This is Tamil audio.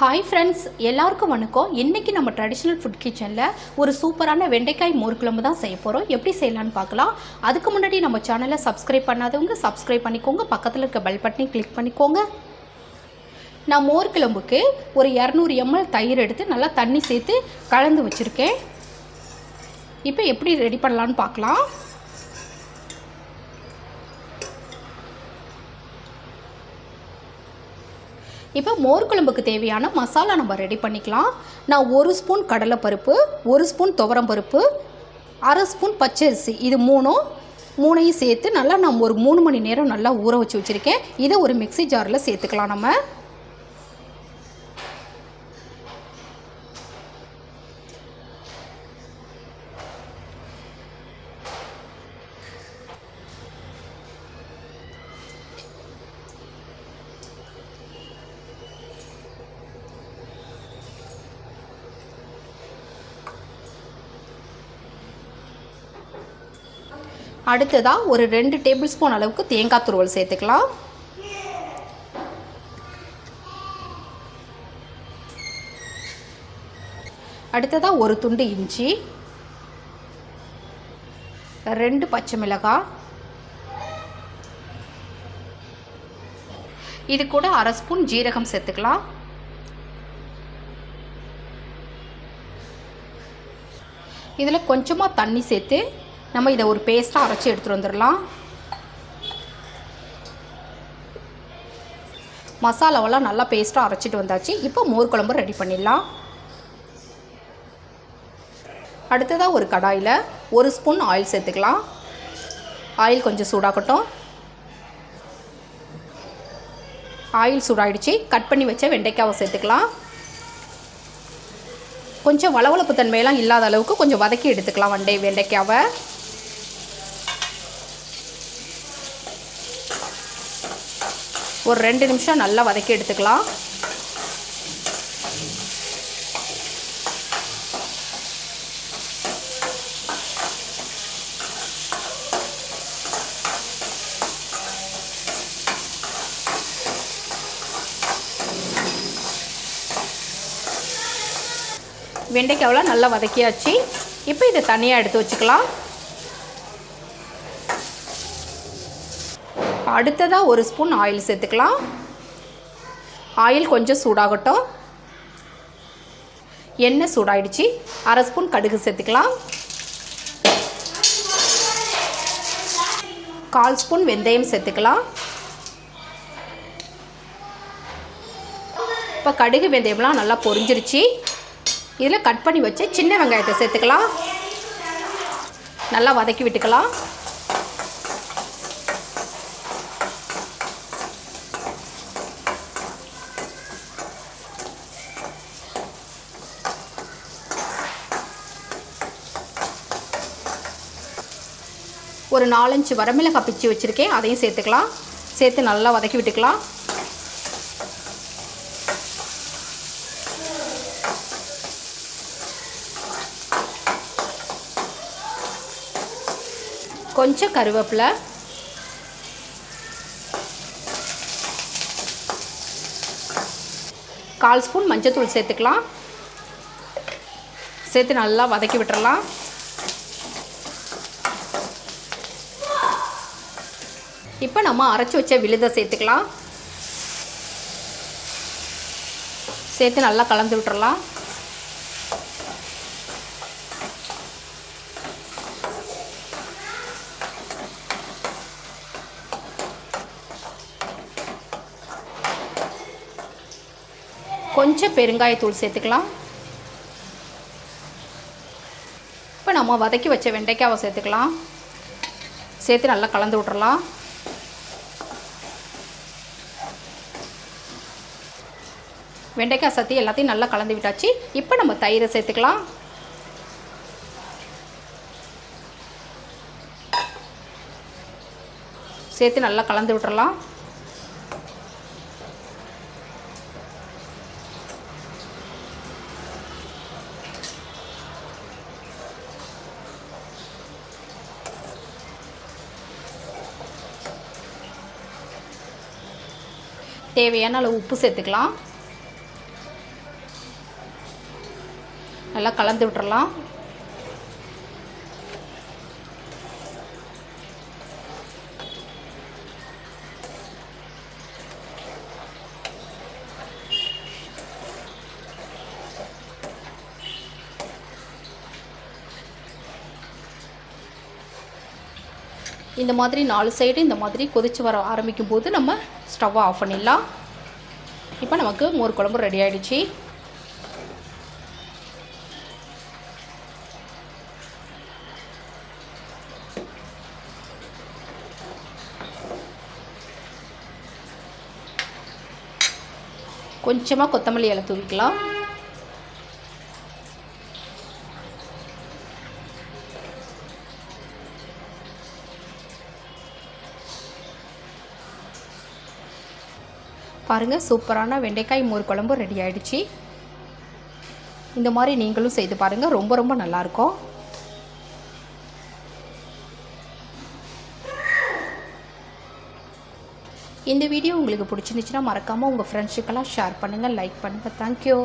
ஹாய் ஃப்ரெண்ட்ஸ் எல்லாருக்கும் வணக்கம். இன்றைக்கி நம்ம ட்ரெடிஷ்னல் ஃபுட் கிச்சனில் ஒரு சூப்பரான வெண்டைக்காய் மோர் குழம்பு தான் செய்ய போகிறோம் எப்படி செய்யலான்னு பார்க்கலாம். அதுக்கு முன்னாடி நம்ம சேனலை சப்ஸ்கிரைப் பண்ணாதவங்க சப்ஸ்கிரைப் பண்ணிக்கோங்க. பக்கத்தில் இருக்க பெல் பட்டனையும் கிளிக் பண்ணிக்கோங்க. நான் மோர் குழம்புக்கு ஒரு இரநூறு எம்எல் தயிர் எடுத்து நல்லா தண்ணி சேர்த்து கலந்து வச்சுருக்கேன். இப்போ எப்படி ரெடி பண்ணலான்னு பார்க்கலாம். இப்போ மோர் குழம்புக்கு தேவையான மசாலா நம்ம ரெடி பண்ணிக்கலாம். நான் ஒரு ஸ்பூன் கடலைப்பருப்பு ஒரு ஸ்பூன் துவரம் பருப்பு அரை ஸ்பூன் பச்சரிசி இது மூணும் மூணையும் சேர்த்து நல்லா நான் ஒரு மூணு மணி நேரம் நல்லா ஊற வச்சு வச்சுருக்கேன். இதை ஒரு மிக்ஸி ஜாரில் சேர்த்துக்கலாம் நம்ம. அடுத்ததாக ஒரு ரெண்டு டேபிள் ஸ்பூன் அளவுக்கு தேங்காய் துருவல் சேர்த்துக்கலாம். அடுத்ததாக ஒரு துண்டு இஞ்சி ரெண்டு பச்சை மிளகாய் இது கூட அரை ஸ்பூன் ஜீரகம் சேர்த்துக்கலாம். இதில் கொஞ்சமாக தண்ணி சேர்த்து நம்ம இதை ஒரு பேஸ்ட்டாக அரைச்சி எடுத்துகிட்டு வந்துடலாம். மசாலாவெல்லாம் நல்லா பேஸ்ட்டாக அரைச்சிட்டு வந்தாச்சு. இப்போ மோர் குழம்பு ரெடி பண்ணிடலாம். அடுத்ததாக ஒரு கடாயில் ஒரு ஸ்பூன் ஆயில் சேர்த்துக்கலாம். ஆயில் கொஞ்சம் சூடாகட்டும். ஆயில் சூடாயிடுச்சு. கட் பண்ணி வச்ச வெண்டைக்காவை சேர்த்துக்கலாம். கொஞ்சம் வளவளப்பு தன்மையெல்லாம் இல்லாத அளவுக்கு கொஞ்சம் வதக்கி எடுத்துக்கலாம் வண்டை வெண்டைக்காவை. ஒரு ரெண்டு நிமிஷம் நல்லா வதக்கி எடுத்துக்கலாம். வெண்டைக்காவெலாம் நல்லா வதக்கியாச்சு. இப்போ இதை தனியாக எடுத்து வச்சுக்கலாம். அடுத்ததாக ஒரு ஸ்பூன் ஆயில் சேர்த்துக்கலாம். ஆயில் கொஞ்சம் சூடாகட்டும். எண்ணெய் சூடாயிடுச்சு. அரை ஸ்பூன் கடுகு சேர்த்துக்கலாம். கால் ஸ்பூன் வெந்தயம் சேர்த்துக்கலாம். இப்போ கடுகு வெந்தயம்லாம் நல்லா பொரிஞ்சிருச்சு. இதில் கட் பண்ணி வச்சு சின்ன வெங்காயத்தை சேர்த்துக்கலாம். நல்லா வதக்கி விட்டுக்கலாம். ஒரு நாலஞ்சு வரமிளகாய் பிச்சு வச்சுருக்கேன். அதையும் சேர்த்துக்கலாம். சேர்த்து நல்லா வதக்கி விட்டுக்கலாம். கொஞ்சம் கருவேப்பிலை. கால் ஸ்பூன் மஞ்சத்தூள் சேர்த்துக்கலாம். சேர்த்து நல்லா வதக்கி விட்டுறலாம். இப்போ நம்ம அரைச்சி வச்ச விழுதை சேர்த்துக்கலாம். சேர்த்து நல்லா கலந்து விட்டுறலாம். கொஞ்சம் பெருங்காயத்தூள் சேர்த்துக்கலாம். இப்போ நம்ம வதக்கி வச்ச வெண்டைக்காவை சேர்த்துக்கலாம். சேர்த்து நல்லா கலந்து விட்றலாம் வெண்டைக்காய் சத்தி எல்லாத்தையும் நல்லா கலந்து விட்டாச்சு. இப்போ நம்ம தயிரை சேர்த்துக்கலாம். சேர்த்து நல்லா கலந்து விட்டுறலாம். தேவையான அளவு உப்பு சேர்த்துக்கலாம். நல்லா கலந்து விட்டுறலாம். இந்த மாதிரி நாலு சைடு இந்த மாதிரி கொதிச்சு வர ஆரம்பிக்கும் போது நம்ம ஸ்டவ்வை ஆஃப் பண்ணிடலாம். இப்போ நமக்கு மோர் குழம்பு ரெடி ஆகிடுச்சி கொஞ்சமாக கொத்தமல்லி இலை தூவிக்கலாம். பாருங்கள் சூப்பரான வெண்டைக்காய் மோர் குழம்பு ரெடி ஆகிடுச்சி இந்த மாதிரி நீங்களும் செய்து பாருங்கள் ரொம்ப ரொம்ப நல்லாயிருக்கும் இந்த வீடியோ உங்களுக்கு பிடிச்சிருந்துச்சுன்னா மறக்காமல் உங்கள் ஃப்ரெண்ட்ஸுக்கெல்லாம் ஷேர் பண்ணுங்கள் லைக் பண்ணுங்கள் தேங்க்யூ